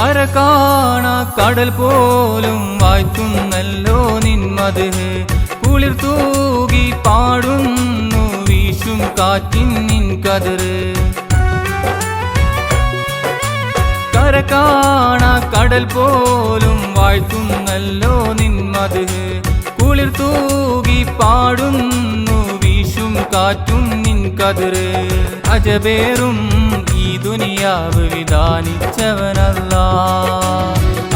കര കാണ കടൽ പോലും വായ്ക്കുന്നല്ലോ നിന്മത്. കുളിർ തൂകി പാടുന്നു വീശും കാറ്റിൻ നിൻ കതിര് കര കാണ കടൽ പോലും വാഴ്ത്തുന്നല്ലോ നിന്മത്. കുളിർ തൂകി പാടുന്നു വീശും കാറ്റും നിൻ കതിര് അജബേറും ദുനിയാവ് വിധാനിച്ചവനല്ല.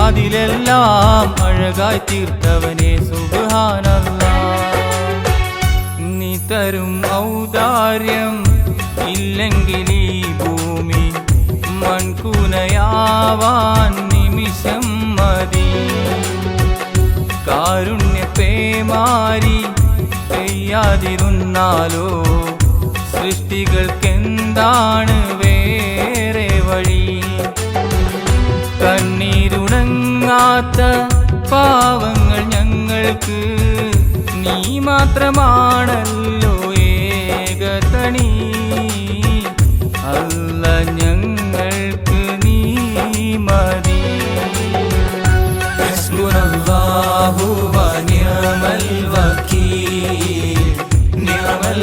അതിലെല്ലാം അഴകായി തീർത്തവനെ സുബാനല്ല നീ തരും ഔദാര്യം ഇല്ലെങ്കിൽ ഈ ഭൂമി മൺകുനയാവാൻ നിമിഷം മതി. കാരുണ്യ പേമാരി പെയ്യാതിരുന്നാലോ സൃഷ്ടികൾക്കെന്താണ് കണ്ണീരുണങ്ങാത്ത പാവങ്ങൾ ഞങ്ങൾക്ക് നീ മാത്രമാണല്ലോ ഏകതണി. അല്ല ഞങ്ങൾക്ക് നീ മതി. ഹസ്ബുനല്ലാഹു വനിഅമൽ വക്കീ നിഅമൽ